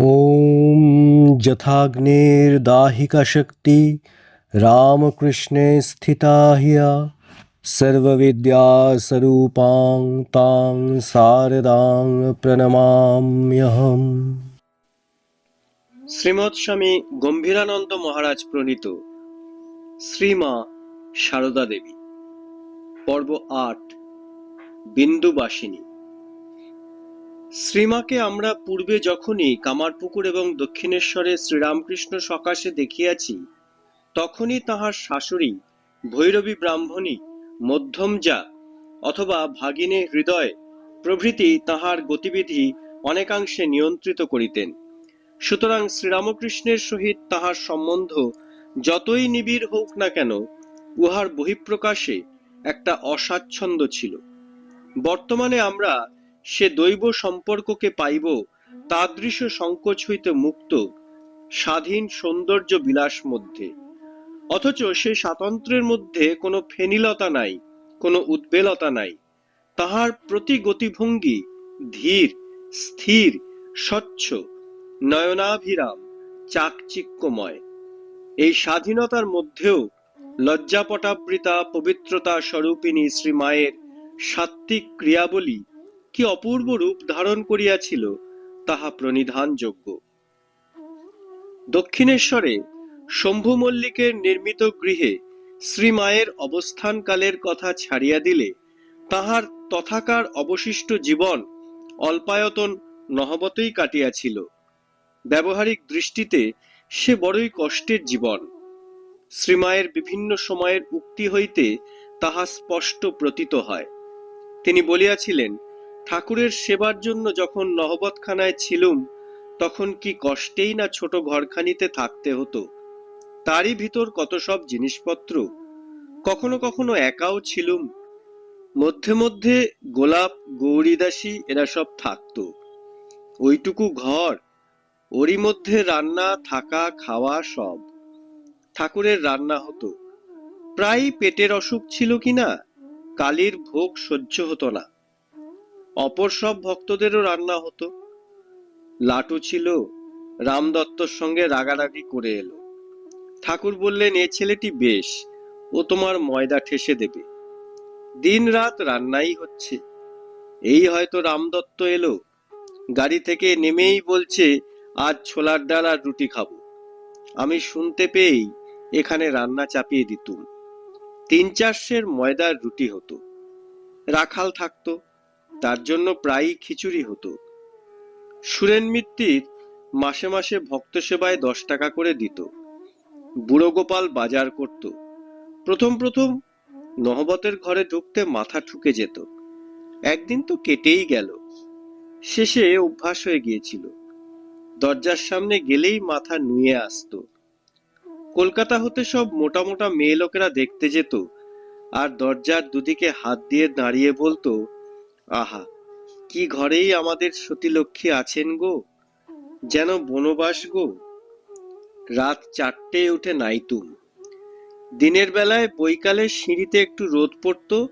ওম যথাগ্নের দাহিকা শক্তি রামকৃষ্ণে স্থিতা হিয়া সর্ববিদ্যাস্বরূপাং তাং শারদাং প্রণমাম্যহম শ্রীমৎ স্বামী গম্ভীরানন্দ মহারাজ প্রণীত শ্রীমা শারদা দেবী পর্ব আট বিন্দুবাসিনী শ্রীমাকে আমরা পূর্বে যখনই কামারপুকুর এবং দক্ষিণেশ্বরে শ্রীরামকৃষ্ণ সকাশে দেখিয়াছি, তখনই তাহার শাশুড়ি, ভৈরবী ব্রাহ্মণী মধ্যমজা অথবা ভাগিনী হৃদয় প্রভৃতি তাহার গতিবিধি অনেকাংশে নিয়ন্ত্রিত করিতেন। সুতরাং শ্রীরামকৃষ্ণের সহিত তাহার সম্বন্ধ যতই নিবিড় হোক না কেন, উহার বহিঃপ্রকাশে একটা অস্বাচ্ছন্দ্য ছিল। বর্তমানে আমরা সে দৈব সম্পর্ককে পাইব, তাদৃশ সংকোচ হইতে মুক্ত, স্বাধীন সৌন্দর্য বিলাস মধ্যে। অথচ সে স্বাতন্ত্র্যের মধ্যে কোনো ফেনিলতা নাই, কোনো উদ্বেলতা নাই। তাহার প্রতি গতিভঙ্গি ধীর, স্থির, স্বচ্ছ, নয়নাভিরাম, চাকচিক্যময়। এই স্বাধীনতার মধ্যেও লজ্জাপটাবৃতা পবিত্রতা স্বরূপিণী শ্রী মায়ের সাত্ত্বিক ক্রিয়াবলী কি অপূর্ব রূপ ধারণ করিয়াছিল, তাহা প্রণিধানযোগ্য। দক্ষিণেশ্বরে শম্ভু মল্লিকের নির্মিত গৃহে শ্রী মায়ের অবস্থানকালের কথা ছাড়িয়া দিলে তাহার তথাকার অবশিষ্ট জীবন অল্পায়তন নহবতেই কাটিয়াছিল। ব্যবহারিক দৃষ্টিতে সে বড়ই কষ্টের জীবন। শ্রীমায়ের বিভিন্ন সময়ের উক্তি হইতে তাহা স্পষ্ট প্রতীত হয়। তিনি বলিয়াছিলেন ঠাকুরের সেবার জন্য যখন নহবতখানায় ছিলুম, তখন কি কষ্টেই না ছোট ঘরখানিতে থাকতে হতো? তারই ভিতর কত সব জিনিসপত্র? কখনো কখনো একাও ছিলুম। মধ্যে মধ্যে গোলাপ, গৌরীদাসী এরা সব থাকতো। ওইটুকু ঘর, ওরই মধ্যে রান্না, থাকা, খাওয়া সব। ঠাকুরের রান্না হতো। প্রায় পেটের অসুখ ছিল কিনা? কালির ভোগ সহ্য হতো না। অপর সব ভক্তদেরও রান্না হতো। লাটু ছিল রামদত্তর সঙ্গে রাগারাগি করে এলো। ঠাকুর বললেন, এ ছেলেটি বেশ, ও তোমার ময়দা ঠেসে দেবে। দিন রাত রান্নাই হচ্ছে। এই হয়তো রামদত্ত এলো। গাড়ি থেকে নেমেই বলছে, আজ ছোলার ডাল আর রুটি খাব। আমি শুনতে পেয়েই এখানে রান্না চাপিয়ে দিতুম। তিন চারশের ময়দার রুটি হতো। রাখাল থাকতো তার জন্য প্রায়ই খিচুড়ি হতো। সুরেন মিত্তির মাসে মাসে ভক্ত সেবায় দশ টাকা করে দিত। বুড়ো গোপাল বাজার করত। প্রথম প্রথম নহবতের ঘরে ঢুকতে মাথা ঠুকে যেত। একদিন তো কেটেই গেল। শেষে অভ্যাস হয়ে গিয়েছিল। দরজার সামনে গেলেই মাথা নুয়ে আসতো। কলকাতা হতে সব মোটা মোটা মেয়ে লোকেরা দেখতে যেত আর দরজার দুদিকে হাত দিয়ে দাঁড়িয়ে বলতো আহা, কি ঘরেই আমাদের সতীলক্ষ্মী আছেন গো? যেন বনবাস গো? রাত চারটে উঠে নাইতুম দিনের বেলায় বৈকালে সিঁড়িতে একটু রোদ পড়তো,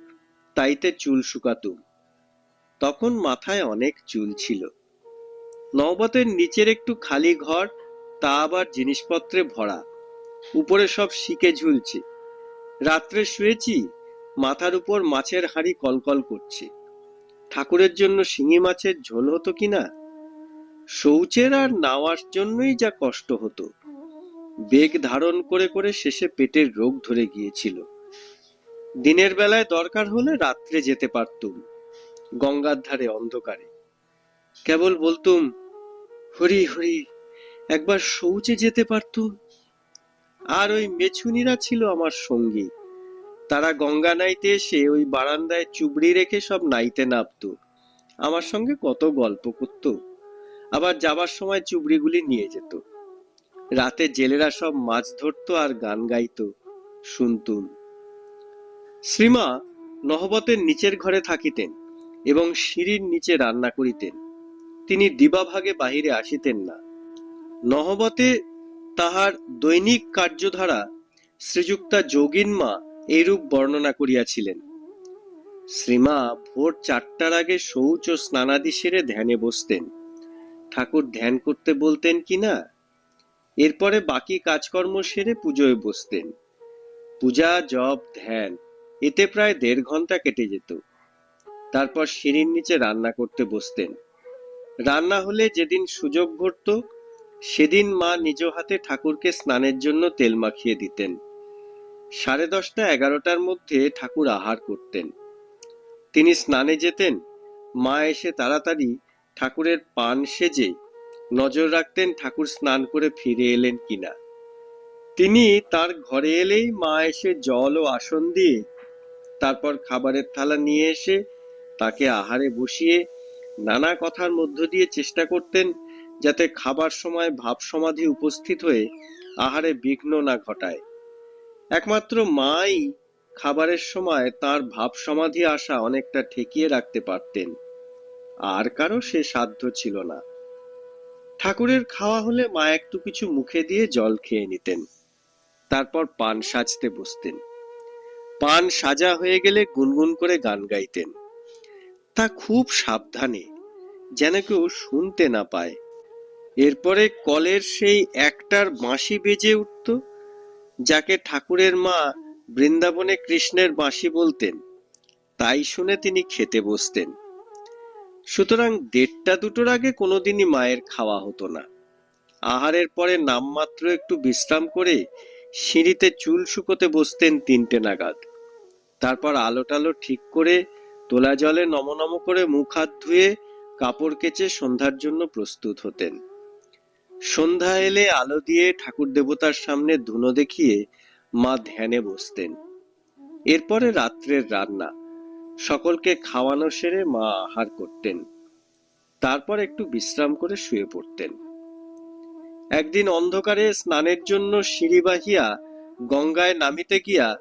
তাইতে চুল শুকাতুম। তখন মাথায় অনেক চুল ছিল। নওবতের নিচের একটু খালি ঘর, তা আবার জিনিসপত্রে ভরা। উপরে সব শিকে ঝুলছে। রাত্রে শুয়েছি, মাথার উপর মাছের হাঁড়ি কলকল করছে। ঠাকুরের জন্য শিঙি মাছের ঝোল হতো কিনা? শৌচের আর নাওয়ার জন্যই যা কষ্ট হতো। বেগ ধারণ করে করে শেষে পেটের রোগ ধরে গিয়েছিল। দিনের বেলায় দরকার হলে রাত্রে যেতে পারতুম, গঙ্গার ধারে অন্ধকারে। কেবল বলতুম, হরি হরি, একবার শৌচে যেতে পারতুম। আর ওই মেছুনিরা ছিল আমার সঙ্গী। তারা গঙ্গা নাইতে এসে ওই বারান্দায় চুবড়ি রেখে সব নাইতে নামতো। আমার সঙ্গে কত গল্প করত। আবার যাবার সময় চুবড়িগুলি নিয়ে যেত। রাতে জেলেরা সব মাছ ধরতো আর গান গাইত, শুনতুম। শ্রীমা নহবতের নিচের ঘরে থাকিতেন এবং সিঁড়ির নিচে রান্না করিতেন। তিনি দিবাভাগে বাহিরে আসিতেন না। নহবতে তাহার দৈনিক কার্যধারা শ্রীযুক্তা যোগিন মা এইরূপ বর্ণনা করিয়াছিলেন। শ্রীমা ভোর চারটার আগে শৌচ ও স্নানাদি সেরে ধ্যানে বসতেন। ঠাকুর ধ্যান করতে বলতেন কি না এরপরে বাকি কাজকর্ম সেরে পুজোয় বসতেন। পূজা, জপ, ধ্যান, এতে প্রায় দেড় ঘণ্টা কেটে যেত। তারপর সিঁড়ির নিচে রান্না করতে বসতেন। রান্না হলে যেদিন সুযোগ ঘটত, সেদিন মা নিজ হাতে ঠাকুরকে স্নানের জন্য তেল মাখিয়ে দিতেন। সাড়ে দশটা এগারোটার মধ্যে ঠাকুর আহার করতেন। তিনি স্নানে যেতেন, মা এসে তাড়াতাড়ি ঠাকুরের পান সেজে নজর রাখতেন ঠাকুর স্নান করে ফিরে এলেন কিনা। তিনি তার ঘরে এলেই মা এসে জল ও আসন দিয়ে তারপর খাবারের থালা নিয়ে এসে তাকে আহারে বসিয়ে নানা কথার মধ্য দিয়ে চেষ্টা করতেন যাতে খাবার সময় ভাব সমাধি উপস্থিত হয়ে আহারে বিঘ্ন না ঘটায়। একমাত্র মাই খাবারের সময় তার ভাব সমাধি আসা অনেকটা ঠেকিয়ে রাখতে পারতেন। আর কারও সে সাধ্য ছিল না। ঠাকুরের খাওয়া হলে মা একটু কিছু মুখে দিয়ে জল খেয়ে নিতেন। তারপর পান সাজতে বসতেন। পান সাজা হয়ে গেলে গুনগুন করে গান গাইতেন। তা খুব সাবধানে, যেন কেউ শুনতে না পায়। এরপরে কলের সেই একটার বাঁশি বেজে উঠত। যাকে ঠাকুরের মা বৃন্দাবনে কৃষ্ণের বাঁশি বলতেন, তাই শুনে তিনি খেতে বসতেন। সুতরাং দেড়টা দুটোর আগে কোনোদিনই মায়ের খাওয়া হতো না। আহারের পরে নামমাত্র একটু বিশ্রাম করে সিঁড়িতে চুল শুকোতে বসতেন তিনটে নাগাদ। তারপর আলো টালো ঠিক করে তোলা জলে নমনম করে মুখ হাত ধুয়ে কাপড় কেচে সন্ধ্যার জন্য প্রস্তুত হতেন। সন্ধ্যা এলে আলো দিয়ে ঠাকুর দেবতার সামনে ধুনো দেখিয়ে মা ধ্যানে বসতেন। এরপরে রাত্রের রান্না। সকলকে খাওয়ানো সেরে মা আহার করতেন। তারপর একটু বিশ্রাম করে শুয়ে পড়তেন। একদিন অন্ধকারে স্নানের জন্য সিঁড়ি বাহিয়া গঙ্গায় নামিতে গিয়া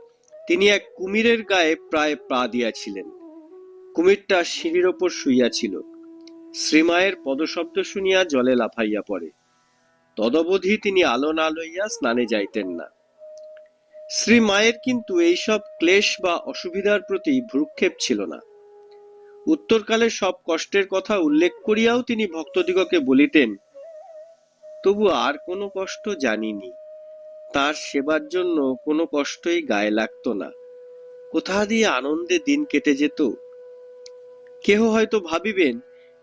তিনি এক কুমিরের গায়ে প্রায় পা দিয়াছিলেন। কুমিরটা সিঁড়ির ওপর শুইয়াছিল। শ্রীমায়ের পদশব্দ শুনিয়া জলে লাফাইয়া পড়ে। তদবধি তিনি আলো না লইয়া স্নানে যাইতেন না। শ্রী মায়ের কিন্তু এইসব ক্লেশ বা অসুবিধার প্রতি ভ্রুক্ষেপ ছিল না। উত্তরকালে সব কষ্টের কথা উল্লেখ করিয়াও তিনি ভক্তদিগকে বলিতেন, তবু আর কোনো কষ্ট জানিনি। তার সেবার জন্য কোনো কষ্টই গায়ে লাগতো না। কোথা দিয়ে আনন্দে দিন কেটে যেত? কেহ হয়তো ভাবিবেন,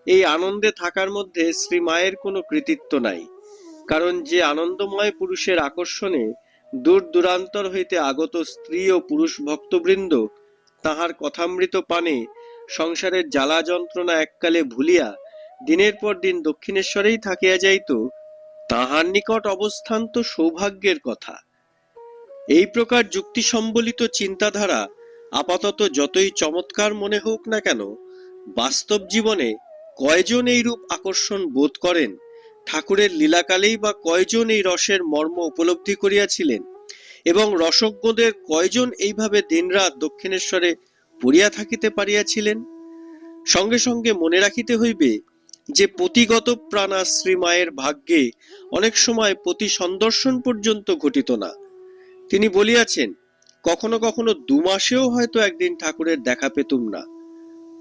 এই আনন্দে থাকার মধ্যে শ্রী মায়ের কোনো কৃতিত্ব নাই। কারণ যে আনন্দময় পুরুষের আকর্ষণে দূর দূরান্তর হইতে আগত স্ত্রী ও পুরুষ ভক্তবৃন্দ তাহার কথামৃত পানে সংসারের জ্বালা যন্ত্রণা এককালে ভুলিয়া দিনের পর দিন দক্ষিণেশ্বরেই থাকিয়া যাইত, তাহার নিকট অবস্থান তো সৌভাগ্যের কথা। এই প্রকার যুক্তি সম্বলিত চিন্তাধারা আপাতত যতই চমৎকার মনে হোক না কেন, বাস্তব জীবনে কয়জন এই রূপ আকর্ষণ বোধ করেন? ঠাকুরের লীলাকালেই বা কয়জন এই রসের মর্ম উপলব্ধি করিয়াছিলেন? এবং রসজ্ঞদের কয়জন এইভাবে দিনরাত দক্ষিণেশ্বরে পড়িয়া থাকিতে পারিয়াছিলেন? সঙ্গে সঙ্গে মনে রাখিতে হইবে যে পতিগত প্রাণা শ্রীমায়ের ভাগ্যে অনেক সময় পতি সন্দর্শন পর্যন্ত ঘটিত না। তিনি বলিয়াছেন, কখনো কখনো দু মাসেও হয়তো একদিন ঠাকুরের দেখা পেতুম না।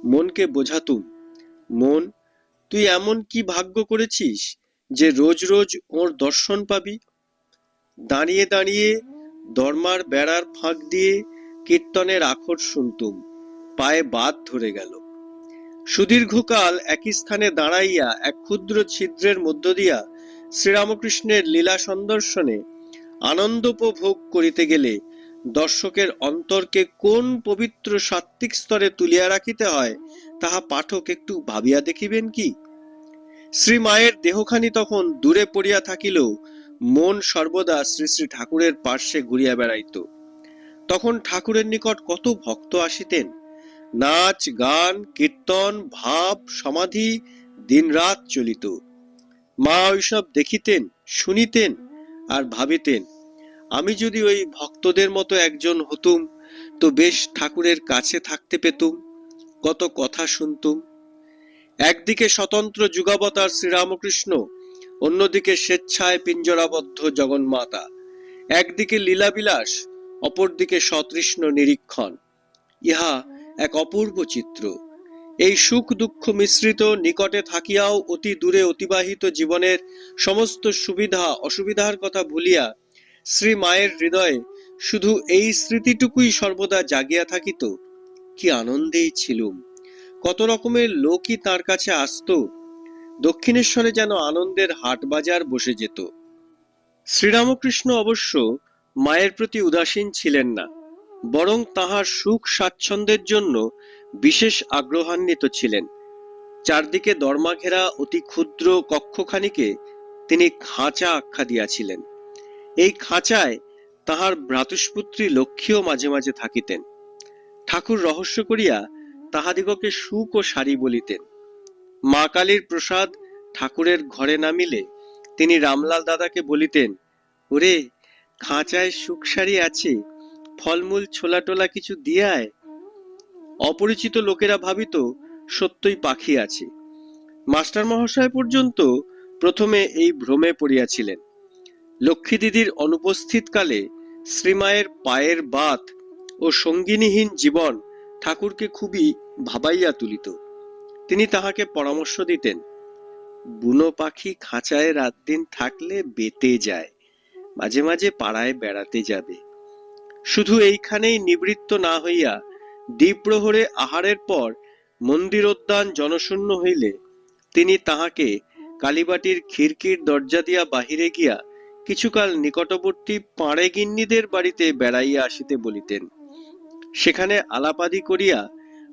মনকে বোঝাতুম। মন, তুই এমন কি ভাগ্য করেছিস যে রোজ রোজ ওর দর্শন পাবি। দাঁড়িয়ে দাঁড়িয়ে দরমার বেড়ার ফাঁক দিয়ে কীর্তনের আখর শুনতুম পায়ে বাদ ধরে গেল। সুদীর্ঘকাল একই স্থানে দাঁড়াইয়া এক ক্ষুদ্র ছিদ্রের মধ্য দিয়া শ্রীরামকৃষ্ণের লীলা সন্দর্শনে আনন্দ উপভোগ করিতে গেলে দর্শকের অন্তরকে কোন পবিত্র সাত্ত্বিক স্তরে তুলিয়া রাখিতে হয়, তাহা পাঠক একটু ভাবিয়া দেখিবেন কি? শ্রী মায়ের দেহখানি তখন দূরে পড়িয়া থাকিলেও মন সর্বদা শ্রী শ্রী ঠাকুরের পার্শ্বে ঘুরিয়া বেড়াইত। তখন ঠাকুরের নিকট কত ভক্ত আসিতেন। নাচ, গান, কীর্তন, ভাব, সমাধি, দিনরাত চলিত। মা ওইসব দেখিতেন, শুনিতেন আর ভাবিতেন, আমি যদি ওই ভক্তদের মতো একজন হতুম, তো বেশ ঠাকুরের কাছে থাকতে পেতুম, কত কথা শুনতুম। একদিকে স্বতন্ত্র যুগাবতার শ্রীরামকৃষ্ণ, অন্যদিকে স্বেচ্ছায় পিঞ্জরাবদ্ধ জগন্মাতা। একদিকে লীলাবিলাস, অপরদিকে সতৃষ্ণ নিরীক্ষণ। ইহা এক অপূর্ব চিত্র। এই সুখ দুঃখ মিশ্রিত নিকটে থাকিয়াও অতি দূরে অতিবাহিত জীবনের সমস্ত সুবিধা অসুবিধার কথা ভুলিয়া শ্রী মায়ের হৃদয়ে শুধু এই স্মৃতিটুকুই সর্বদা জাগিয়া থাকিত। কি আনন্দেই ছিলুম। কত রকমের লোকই তার কাছে আসতো। দক্ষিণেশ্বরে যেন আনন্দের হাট বাজার বসে যেত। শ্রীরামকৃষ্ণ অবশ্য মায়ের প্রতি উদাসীন ছিলেন না, বরং তাহার সুখ স্বাচ্ছন্দ্যের জন্য বিশেষ আগ্রহান্বিত ছিলেন। চারদিকে দরমা ঘেরা অতি ক্ষুদ্র কক্ষখানিকে তিনি খাঁচা আখ্যা দিয়াছিলেন। এই খাঁচায় তাহার ভ্রাতুষ্পুত্রী লক্ষ্মীও মাঝে মাঝে থাকিতেন। ঠাকুর রহস্য করিয়া তাহাদিগকে সুখ ও সারি বলিতেন। মা কালীর প্রসাদ ঠাকুরের ঘরে নামিলে তিনি রামলাল দাদাকে বলিতেন, ওরে, খাঁচায় সুখ সারি আছে, ফলমূল ছোলা টোলা কিছু দিয়ায়? অপরিচিত লোকেরা ভাবিত সত্যই পাখি আছে। মাস্টার মহাশয় পর্যন্ত প্রথমে এই ভ্রমে পড়িয়াছিলেন। লক্ষ্মী দিদির অনুপস্থিতকালে শ্রীমায়ের পায়ের বাত ও সঙ্গিনীহীন জীবন ঠাকুরকে খুবই ভাবাইয়া তুলিত। তিনি তাহাকে পরামর্শ দিতেন, বুনো পাখি খাঁচায় রাত দিন থাকলে বেতে যায়, মাঝে মাঝে পাড়ায় বেড়াতে যাবে। শুধু এইখানেই নিবৃত্ত না হইয়া দ্বীপ্রহরে আহারের পর মন্দিরোদ্যান জনশূন্য হইলে তিনি তাহাকে কালীবাটির খিড়কির দরজা দিয়া বাহিরে গিয়া কিছুকাল নিকটবর্তী পাড়ে গিন্নিদের বাড়িতে বেড়াইয়া আসিতে বলিতেন। সেখানে আলাপাদি করিয়া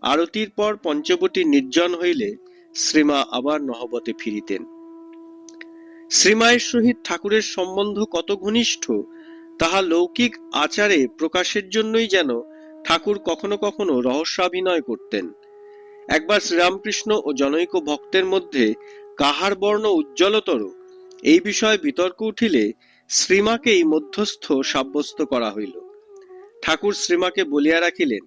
আরতির পর পঞ্চবটী নির্জন হইলে শ্রীমা আবার নহবতে ফিরিতেন। শ্রীমায়ের সহিত ঠাকুরের সম্বন্ধ কত ঘনিষ্ঠ, তাহা লৌকিক আচারে প্রকাশের জন্যই যেন ঠাকুর কখনো কখনো রহস্যাভিনয় করতেন। একবার শ্রীরামকৃষ্ণ ও জনৈক ভক্তের মধ্যে কাহার বর্ণ উজ্জ্বলতর, এই বিষয়ে বিতর্ক উঠিলে শ্রীমাকেই মধ্যস্থ সাব্যস্ত করা হইল। ঠাকুর শ্রীমাকে বলিয়া রাখিলেন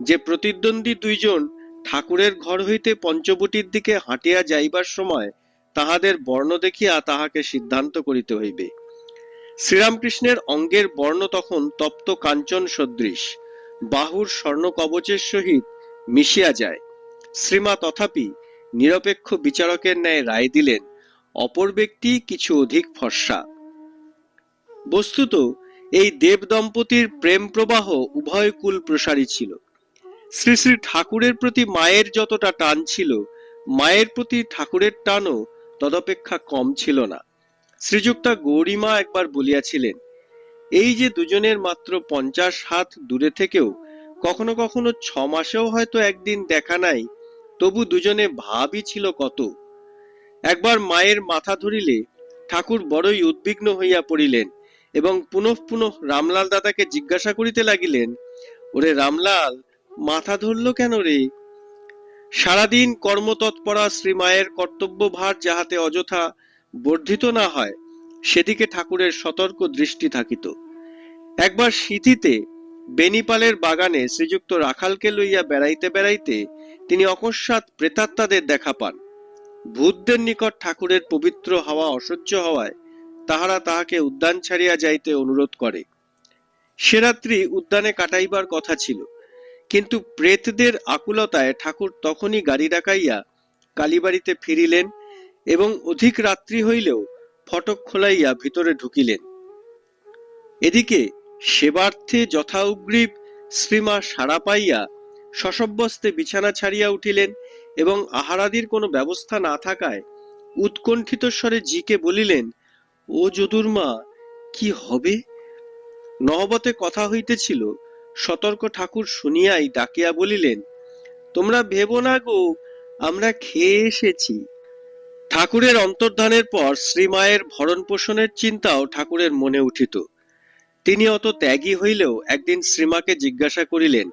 যে প্রতিদ্বন্দ্বী দুইজন ঠাকুরের ঘর হইতে পঞ্চবটির দিকে হাঁটিয়া যাইবার সময় তাহাদের বর্ণ দেখিয়া তাহাকে সিদ্ধান্ত করিতে হইবে। শ্রীরামকৃষ্ণের অঙ্গের বর্ণ তখন তপ্ত কাঞ্চন সদৃশ, বাহুর স্বর্ণ কবচের সহিত মিশিয়া যায়। শ্রীমা তথাপি নিরপেক্ষ বিচারকের ন্যায় রায় দিলেন, অপর ব্যক্তি কিছু অধিক ফর্সা। বস্তুত এই দেব দম্পতির প্রেম প্রবাহ উভয় কুল প্রসারী ছিল। শ্রী শ্রী ঠাকুরের প্রতি মায়ের যতটা টান ছিল, মায়ের প্রতি ঠাকুরের টানও তদপেক্ষা কম ছিল না। শ্রীযুক্তা গৌরীমা একবার বলিয়াছিলেন, এই যে দুজনের মাত্র পঞ্চাশ হাত দূরে থেকেও কখনো কখনো ছ মাসেও হয়তো একদিন দেখা নাই, তবু দুজনে ভাবই ছিল কত। একবার মায়ের মাথা ধরিলে ঠাকুর বড়ই উদ্বিগ্ন হইয়া পড়িলেন এবং পুনঃ পুনঃ রামলাল দাদাকে জিজ্ঞাসা করিতে লাগিলেন, ওরে রামলাল মাথা ধরল কেন রে? সারাদিন কর্মতৎপরা শ্রীমায়ের কর্তব্য ভার যাহাতে অযথা বর্ধিত না হয়, সেদিকে ঠাকুরের সতর্ক দৃষ্টি থাকিত। একবার শীতিতে বেনিপালের বাগানে শ্রীযুক্ত রাখালকে লইয়া বেড়াইতে বেড়াইতে তিনি অকস্মাৎ প্রেতাত্মাদের দেখা পান। ভূতদের নিকট ঠাকুরের পবিত্র হাওয়া অসহ্য হওয়ায় তাহারা তাহাকে উদ্যান ছাড়িয়া যাইতে অনুরোধ করে। সে রাত্রি উদ্যানে কাটাইবার কথা ছিল। কিন্তু প্রেতদের আকুলতায় ঠাকুর তখনই গাড়ি ডাকাইয়া কালীবাড়িতে ফিরিলেন এবং অধিক রাত্রি হইলেও ফটক খোলাইয়া ভিতরে ঢুকিলেন। এদিকে সেবার্থে যথা উগ্রীব শ্রীমা সাড়া পাইয়া শশব্যস্তে বিছানা ছাড়িয়া উঠিলেন এবং আহারাদির কোনো ব্যবস্থা না থাকায় উৎকণ্ঠিত স্বরে জিকে বলিলেন, ও যদুর মা, কি হবে? নহবতে কথা হইতেছিল সতর্ক ঠাকুর শুনিয়াই ডাকিয়া বলিলেন, তোমরা ভেবো না গো, আমরা খেয়ে এসেছি। ঠাকুরের অন্তর্ধানের পর শ্রীমায়ের ভরণ পোষণের চিন্তাও ঠাকুরের মনে উঠিত। তিনি অত ত্যাগী হইলেও একদিন শ্রীমাকে জিজ্ঞাসা করিলেন,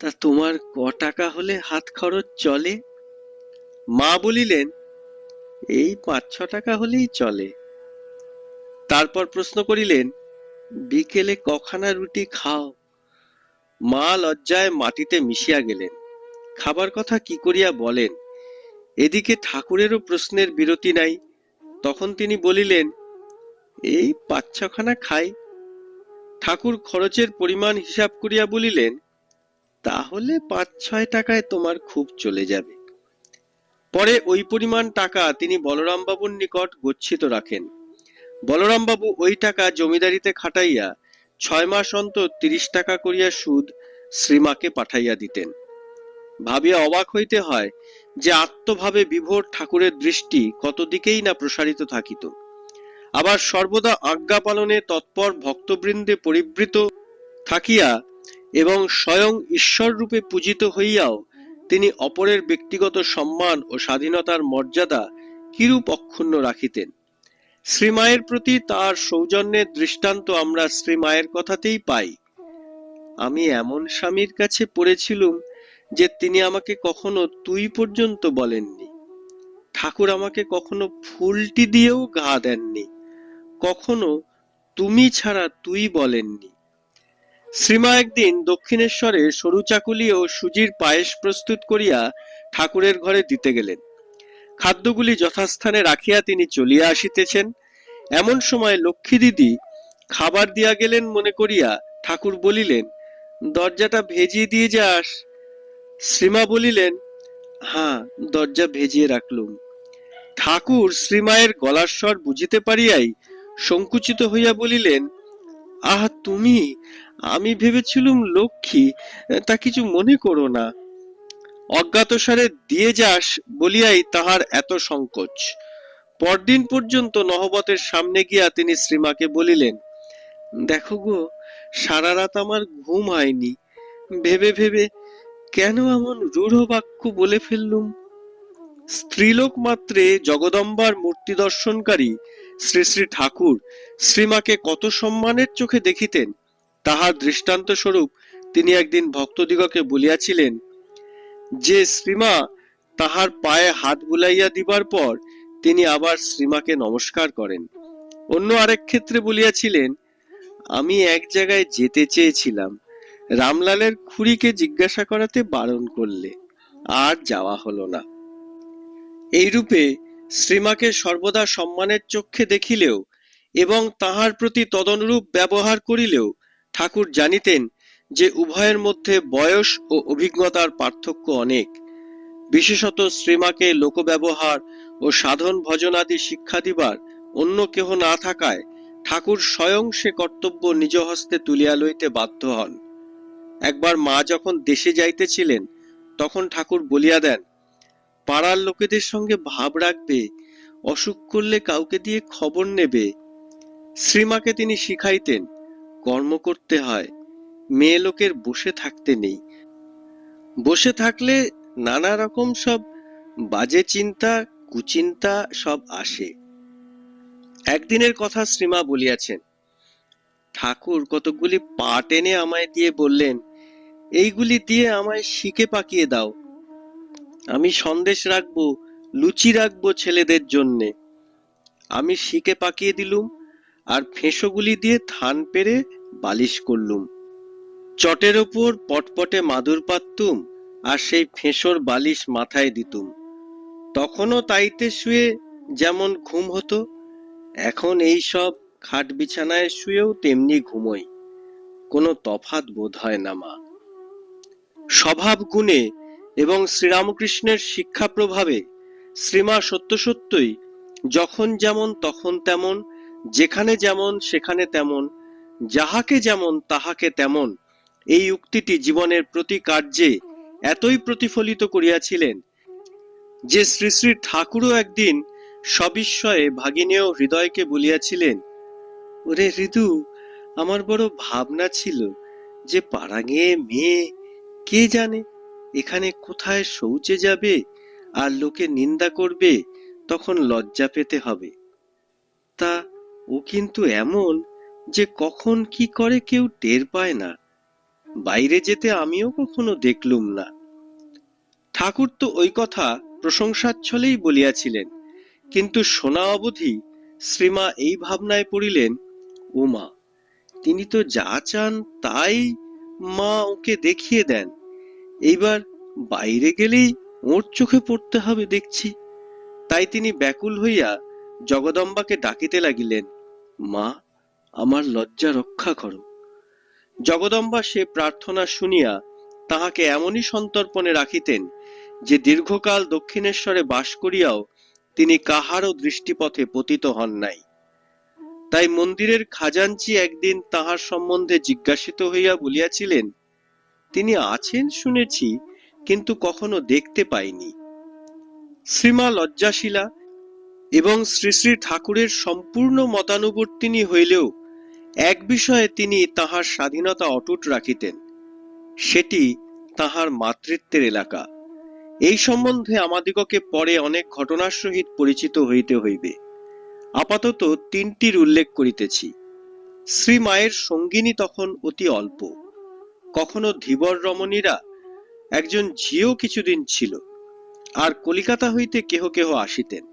তা তোমার ক টাকা হলে হাত খরচ চলে? মা বলিলেন, এই পাঁচ ছ টাকা হলেই চলে। তারপর প্রশ্ন করিলেন, বিকেলে কখানা রুটি খাও। মা লজ্জায় মাটিতে মিশিয়া গেলেন। খাবার কথা কি করিয়া বলেন? এদিকে ঠাকুরেরও প্রশ্নের বিরতি নাই। তখন তিনি বলিলেন, এই পাঁচ ছখানা খাই। ঠাকুর খরচের পরিমাণ হিসাব করিয়া বলিলেন, তাহলে পাঁচ ছয় টাকায় তোমার খুব চলে যাবে। পরে ওই পরিমাণ টাকা তিনি বলরামবাবুর নিকট গচ্ছিত রাখেন। বলরামবাবু ওই টাকা জমিদারিতে খাটাইয়া ছয় মাস অন্তর তিরিশ টাকা করিয়া সুদ শ্রীমাকে পাঠাইয়া দিতেন। ভাবিয়া অবাক হইতে হয় যে আত্মভাবে বিভোর ঠাকুরের দৃষ্টি কত দিকেই না প্রসারিত থাকিত। আবার সর্বদা আজ্ঞা পালনে তৎপর ভক্তবৃন্দে পরিবৃত থাকিয়া এবং স্বয়ং ঈশ্বর রূপে পূজিত হইয়াও তিনি অপরের ব্যক্তিগত সম্মান ও স্বাধীনতার মর্যাদা কিরূপ অক্ষুণ্ণ রাখিতেন। শ্রীমায়ের প্রতি তার সৌজন্যের দৃষ্টান্ত আমরা শ্রীমায়ের কথাতেই পাই। আমি এমন স্বামীর কাছে পড়েছিলুম যে তিনি আমাকে কখনো তুই পর্যন্ত বলেননি। ঠাকুর আমাকে কখনো ফুলটি দিয়েও গা দেননি। কখনো তুমি ছাড়া তুই বলেননি। শ্রীমা একদিন দক্ষিণেশ্বরে সরু চাকুলি ও সুজির পায়েস প্রস্তুত করিয়া ঠাকুরের ঘরে দিতে গেলেন। খাদ্যগুলি যথাস্থানে রাখিয়া তিনি চলিয়া আসিতেছেন। এমন সময় লক্ষ্মী দিদি খাবার দিয়া গেলেন মনে করিয়া ঠাকুর বলিলেন, দরজাটা ভেজিয়ে দিয়ে যাস। শ্রীমা বলিলেন হ্যাঁ দরজা ভেজিয়ে রাখলুম। ঠাকুর শ্রীমায়ের গলার স্বর বুঝিতে পারিয়াই সংকুচিত হইয়া বলিলেন, আহ, তুমি, আমি ভেবেছিলুম লক্ষ্মী, তা কিছু মনে করো না। অজ্ঞাতসারে দিয়ে যাস বলিয়াই তাহার এত সংকোচ। পরদিন পর্যন্ত নহবতের সামনে গিয়া তিনি শ্রীমাকে বলিলেন, দেখো গো, সারা রাত আমার ঘুম হয়নি। ভেবে ভেবে কেন এমন রূঢ় বাক্য বলে ফেললুম? স্ত্রীলোক মাত্রে জগদম্বার মূর্তি দর্শনকারী শ্রী শ্রী ঠাকুর শ্রীমাকে কত সম্মানের চোখে দেখিতেন। তাহার দৃষ্টান্ত স্বরূপ তিনি একদিন ভক্তদিগকে বলিয়াছিলেন যে শ্রীমা তাহার পায়ে হাত বুলাইয়া দিবার পর তিনি আবার শ্রীমাকে নমস্কার করেন। অন্য আরেক ক্ষেত্রে বলিয়াছিলেন, আমি এক জায়গায় যেতে চেয়েছিলাম, রামলালের খুড়িকে জিজ্ঞাসা করাতে বারণ করলে, আর যাওয়া হলো না। এইরূপে শ্রীমাকে সর্বদা সম্মানের চক্ষে দেখিলেও এবং তাহার প্রতি তদনুরূপ ব্যবহার করিলেও ঠাকুর জানিতেন যে উভয়ের মধ্যে বয়স ও অভিজ্ঞতার পার্থক্য অনেক। বিশেষত শ্রীমাকে লোকব্যবহার ও সাধন ভজনাদি শিক্ষা দিবার অন্য কেহ না থাকায় ঠাকুর স্বয়ং সে কর্তব্য নিজ হস্তে তুলিয়া লইতে বাধ্য হন। একবার মা যখন দেশে যাইতেছিলেন, তখন ঠাকুর বলিয়া দেন, পাড়ার লোকেদের সঙ্গে ভাব রাখবে, অসুখ করলে কাউকে দিয়ে খবর নেবে। শ্রীমাকে তিনি শিখাইতেন, কর্ম করতে হয় মেয়ে লোকের বসে থাকতে নেই। বসে থাকলে নানা রকম সব বাজে চিন্তা, কুচিন্তা সব আসে। একদিনের কথা শ্রীমা বলিয়াছেন, ঠাকুর, কতকগুলি পাট এনে আমায় দিয়ে বললেন, এইগুলি দিয়ে আমায় শিকে পাকিয়ে দাও। আমি সন্দেশ রাখব, লুচি রাখব ছেলেদের জন্যে। আমি শিকে পাকিয়ে দিলুম, আর ফেঁসোগুলি দিয়ে থান পেরে বালিশ করলুম। চটের ওপর পটপটে মাদুর পাততুম আর সেই ফেঁসর বালিশ মাথায় দিতুম। তখনও তাইতে শুয়ে যেমন ঘুম হতো, এখন এই সব খাট বিছানায় শুয়েও তেমনি ঘুমোই। কোনো তফাত বোধ হয় না, মা। স্বভাব গুণে এবং শ্রীরামকৃষ্ণের শিক্ষা প্রভাবে শ্রীমা সত্য সত্যই যখন যেমন তখন তেমন, যেখানে যেমন সেখানে তেমন, যাহাকে যেমন তাহাকে তেমন এই উক্তিটি জীবনের প্রতি কার্যে এতই প্রতিফলিত করিয়াছিলেন যে শ্রী শ্রী ঠাকুরও একদিন সবিস্ময়ে ভাগিনেয় হৃদয়কে বলিয়াছিলেন, ওরে হৃদু, আমার বড় ভাবনা ছিল যে পাড়াঙে মেয়ে কে জানে এখানে কোথায় শৌচে যাবে আর লোকে নিন্দা করবে তখন লজ্জা পেতে হবে। তা ও কিন্তু এমন যে কখন কি করে কেউ টের পায় না। বাইরে যেতে আমিও কখনো দেখলুম না। ঠাকুর তো ওই কথা প্রশংসাচ্ছলেই বলিয়াছিলেন, কিন্তু শোনা অবধি শ্রীমা এই ভাবনায় পড়িলেন ওমা তিনি তো যা চান তাই মা ওকে দেখিয়ে দেন। এইবার বাইরে গেলেই ওর চোখে পড়তে হবে দেখছি। তাই তিনি ব্যাকুল হইয়া জগদম্বাকে ডাকিতে লাগিলেন, মা, আমার লজ্জা রক্ষা করো। জগদম্বা সে প্রার্থনা শুনিয়া তাহাকে এমনই সন্তর্পণে রাখিতেন যে দীর্ঘকাল দক্ষিণেশ্বরে বাস করিয়াও তিনি কাহারও দৃষ্টিপথে পতিত হন নাই। তাই মন্দিরের খাজাঞ্চি একদিন তাহার সম্বন্ধে জিজ্ঞাসিত হইয়া বলিয়াছিলেন, তিনি আছেন শুনেছি, কিন্তু কখনো দেখতে পাইনি। শ্রীমা লজ্জাশীলা এবং শ্রী শ্রী ঠাকুরের সম্পূর্ণ মতানুবর্তিনী হইলেও এক বিষয়ে তিনি তাহার স্বাধীনতা অটুট রাখিতেন, সেটি তাহার মাতৃত্বের এলাকা। এই সম্বন্ধে আমাদিগকে পরে অনেক ঘটনার সহিত পরিচিত হইতে হইবে। আপাতত তিনটির উল্লেখ করিতেছি। শ্রী মায়ের সঙ্গিনী তখন অতি অল্প। কখনো ধীবর রমণীরা একজন ঝিও কিছুদিন ছিল, আর কলিকাতা হইতে কেহ কেহ আসিতেন।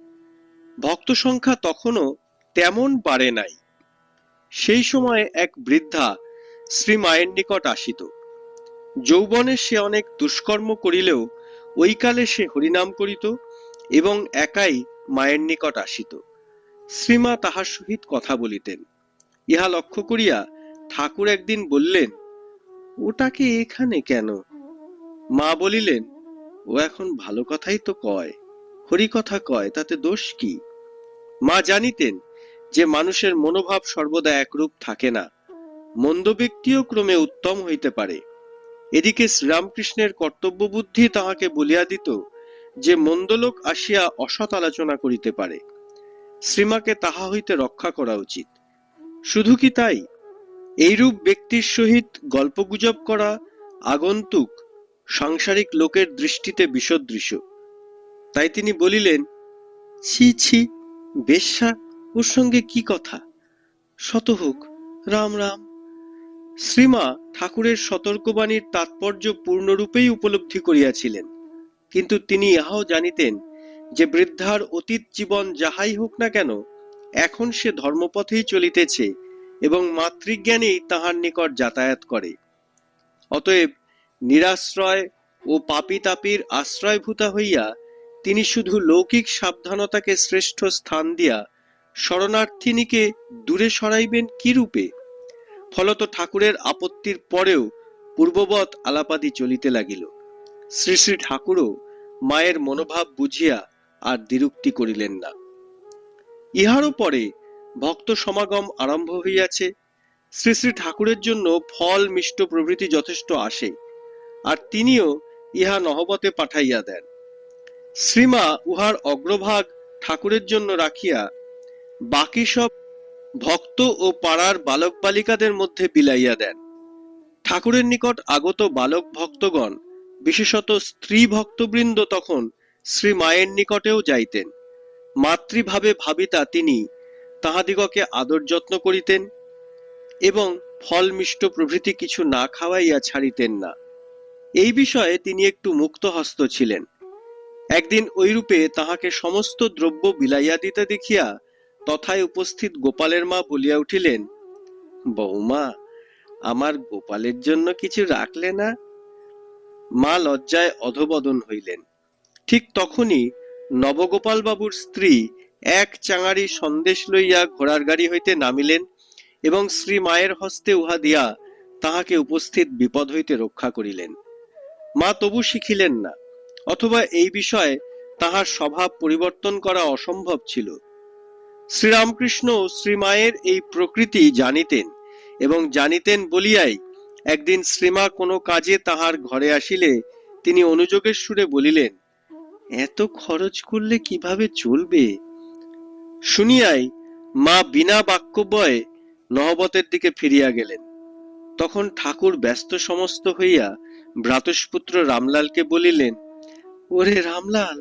ভক্ত সংখ্যা তখনও তেমন বাড়ে নাই। সেই সময়ে এক বৃদ্ধা শ্রী মায়ের নিকট আসিত। যৌবনে সে অনেক দুষ্কর্ম করিলেও ওই কালে সে হরিনাম করিত এবং একাই মায়ের নিকট আসিত। শ্রীমা তাহার সহিত কথা বলিতেন। ইহা লক্ষ্য করিয়া ঠাকুর একদিন বললেন ওটাকে এখানে কেন? মা বলিলেন, ও এখন ভালো কথাই তো কয়। হরি কথা কয়, তাতে দোষ কি? মা জানিতেন যে মানুষের মনোভাব সর্বদা একরূপ থাকে না, মন্দ ব্যক্তিও ক্রমে উত্তম হইতে পারে। এদিকে শ্রীরামকৃষ্ণের কর্তব্য বুদ্ধি তাহাকে বলিয়া দিত যে মন্দলোক আসিয়া অসৎ আলোচনা করিতে পারে। শ্রীমাকে তাহা হইতে রক্ষা করা উচিত। শুধু কি তাই? এইরূপ ব্যক্তির সহিত গল্পগুজব করা, আগন্তুক, সাংসারিক লোকের দৃষ্টিতে বিসদৃশ্য তাই তিনি বলিলেন, ছি ছি, বেশ্যা ওর সঙ্গে কি কথা? শত হোক রাম রাম। শ্রীমা ঠাকুরের সতর্কবাণীর তাৎপর্য পূর্ণরূপেই উপলব্ধি করিয়াছিলেন। কিন্তু তিনি ইহাও জানিতেন যে বৃদ্ধার অতীত জীবন যাহাই হোক না কেন, এখন সে ধর্মপথেই চলিতেছে এবং মাতৃজ্ঞানেই তাহার নিকট যাতায়াত করে। অতএব নিরাশ্রয় ও পাপি তাপির আশ্রয়ভূতা হইয়া তিনি শুধু লৌকিক সাবধানতাকে শ্রেষ্ঠ স্থান দিয়া শরণার্থিনীকে দূরে সরাইবেন কি রূপে? ফলত ঠাকুরের আপত্তির পরেও পূর্ববৎ আলাপাদি চলিতে লাগিল। শ্রী শ্রী ঠাকুরও মায়ের মনোভাব বুঝিয়া আর দ্বিরুক্তি করিলেন না। ইহারও পরে ভক্ত সমাগম আরম্ভ হইয়াছে। শ্রী শ্রী ঠাকুরের জন্য ফল, মিষ্ট প্রভৃতি যথেষ্ট আসে, আর তিনিও ইহা নহবতে পাঠাইয়া দেন। শ্রীমা উহার অগ্রভাগ ঠাকুরের জন্য রাখিয়া বাকি সব ভক্ত ও পাড়ার বালক বালিকাদের মধ্যে বিলাইয়া দেন। ঠাকুরের নিকট আগত বালক ভক্তগণ, বিশেষত স্ত্রী ভক্তবৃন্দ তখন শ্রী মায়ের নিকটেও যাইতেন। মাতৃভাবে ভাবিতা তিনি তাহাদিগকে আদর যত্ন করিতেন এবং ফল মিষ্ট প্রভৃতি কিছু না খাওয়াইয়া ছাড়িতেন না। এই বিষয়ে তিনি একটু মুক্তহস্ত ছিলেন। একদিন ঐরূপে তাহাকে সমস্ত দ্রব্য বিলাইয়া দিতে দেখিয়া তথায় উপস্থিত গোপালের মা বলিয়া উঠিলেন বৌমা আমার গোপালের জন্য কিছু রাখলে না? মা লজ্জায় অধবদন হইলেন। ঠিক তখনই নবগোপাল বাবুর স্ত্রী এক চাঙারি সন্দেশ লইয়া ঘোড়ার গাড়ি হইতে নামিলেন এবং শ্রী মায়ের হস্তে উহা দিয়া তাহাকে উপস্থিত বিপদ হইতে রক্ষা করিলেন। মা তবু শিখিলেন না, অথবা এই বিষয়ে তাহার স্বভাব পরিবর্তন করা অসম্ভব ছিল। শ্রীরামকৃষ্ণ শ্রীমায়ের এই প্রকৃতি জানিতেন এবং জানিতেন বলিয়াই, একদিন শ্রীমা কোনো কাজে তাহার ঘরে আসিলে তিনি অনুযোগের সুরে বলিলেন, এত খরচ করলে কীভাবে চলবে? শুনিয়াই মা বিনা বাক্যবয়ে নহবতের দিকে ফিরিয়া গেলেন। তখন ঠাকুর ব্যস্ত সমস্ত হইয়া ভ্রাতুষ্পুত্র রামলালকে বলিলেন, ওরে রামলাল,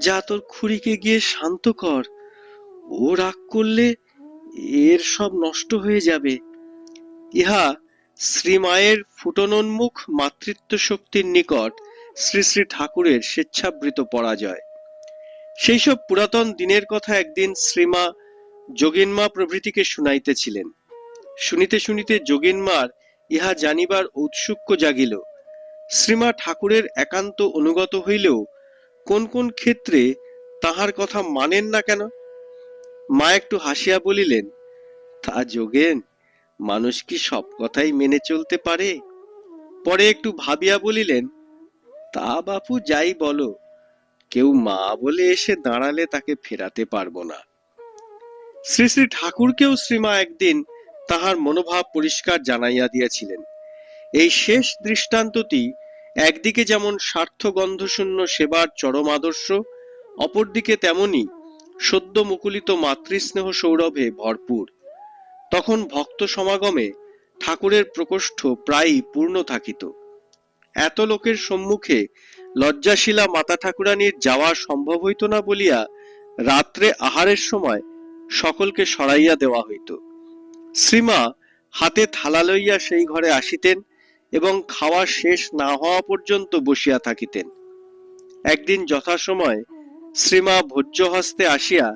যা তোর খুড়িকে গিয়ে শান্ত কর ও রাগ করলে এর সব নষ্ট হয়ে যাবে। ইহা শ্রীমায়ের ফুটনোন্মুখ মাতৃত্ব শক্তির নিকট শ্রী শ্রী ঠাকুরের স্বেচ্ছাবৃত পরাজয়। সেই সব পুরাতন দিনের কথা একদিন শ্রীমা যোগিনমা প্রভৃতিকে শুনাইতেছিলেন। শুনিতে শুনিতে যোগিনমার ইহা জানিবার ঔৎসুক্য জাগিল। শ্রীমা ঠাকুরের একান্ত অনুগত হইলেও কোন কোন ক্ষেত্রে তাহার কথা মানেন না কেন? মা একটু হাসিয়া বলিলেন, তা যোগেন, মানুষ কি সব কথাই মেনে চলতে পারে? পরে একটু ভাবিয়া বলিলেন, তা বাপু যাই বলো, কেউ মা বলে এসে দাঁড়ালে তাকে ফেরাতে পারব না। শ্রী শ্রী ঠাকুরকেও শ্রীমা একদিন তাহার মনোভাব পরিষ্কার জানাইয়া দিয়াছিলেন। এই শেষ দৃষ্টান্তটি একদিকে যেমন স্বার্থ গন্ধশূন্য সেবার চরম আদর্শ, অপরদিকে তেমনি সদ্য মুকুলিত মাতৃস্নেহ সৌরভে ভরপুর। তখন ভক্ত সমাগমে ঠাকুরের প্রকোষ্ঠ প্রায়ই পূর্ণ থাকিত। এত লোকের সম্মুখে লজ্জাশীলা মাতা ঠাকুরানীর যাওয়া সম্ভব হইত না বলিয়া রাত্রে আহারের সময় সকলকে সরাইয়া দেওয়া হইত। শ্রীমা হাতে থালা লইয়া সেই ঘরে আসিতেন এবং খাওয়া শেষ না হওয়া পর্যন্ত বসিয়া থাকিতেন। একদিন যথাসময় শ্রীমা ভোজ্য হস্তে আসিয়া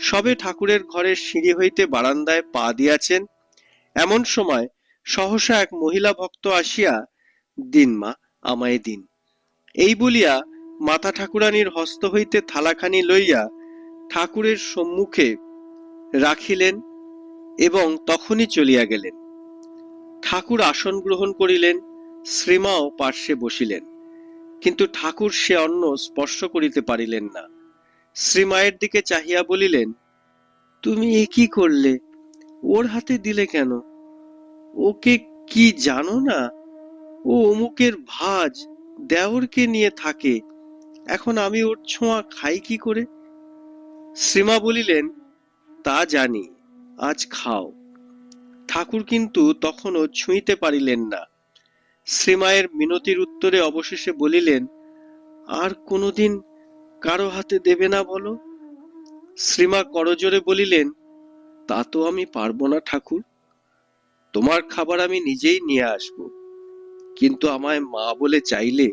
সবে ঠাকুরের ঘরের সিঁড়ি হইতে বারান্দায় পা দিয়াছেন। এমন সময় সহসা এক মহিলা ভক্ত আসিয়া, দিন মা, আমায় দিন। এই বলিয়া মাতা ঠাকুরানীর হস্ত হইতে থালাখানি লইয়া ঠাকুরের সম্মুখে রাখিলেন এবং তখনই চলিয়া গেলেন। ঠাকুর আসন গ্রহণ করিলেন, শ্রীমাও পার্শ্বে বসিলেন। কিন্তু ঠাকুর সে অন্ন স্পর্শ করিতে পারিলেন না। শ্রীমায়ের দিকে চাহিয়া বলিলেন, তুমি এ কি করলে? ওর হাতে দিলে কেন? ওকে কি জানো না? ও অমুকের ভাজ, দেওরকে নিয়ে থাকে। এখন আমি ওর ছোঁয়া খাই কি করে? শ্রীমা বলিলেন, তা জানি, আজ খাও। ঠাকুর কিন্তু তখনও ছুঁইতে পারিলেন না। শ্রীমায়ের মিনতির উত্তরে অবশেষে বলিলেন, আর কোনোদিন কারও হাতে দেবে না বলো? শ্রীমা করজোরে বলিলেন, তা তো আমি পারব না ঠাকুর। তোমার খাবার আমি নিজেই নিয়ে আসব। কিন্তু আমায় মা বলে চাইলে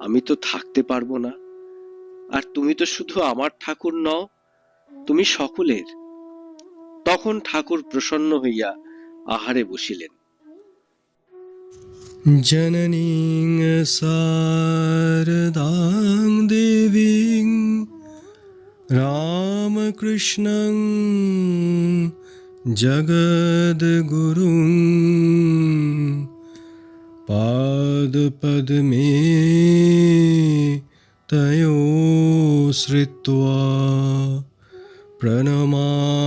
আমি তো থাকতে পারব না। আর তুমি তো শুধু আমার ঠাকুর নও, তুমি সকলের। তখন ঠাকুর প্রসন্ন হইয়া আহারে বসিলেন। जननीं शारदां देवीं रामकृष्णं जगद्गुरुं पादपद्मे तयो श्रित्वा प्रणमामि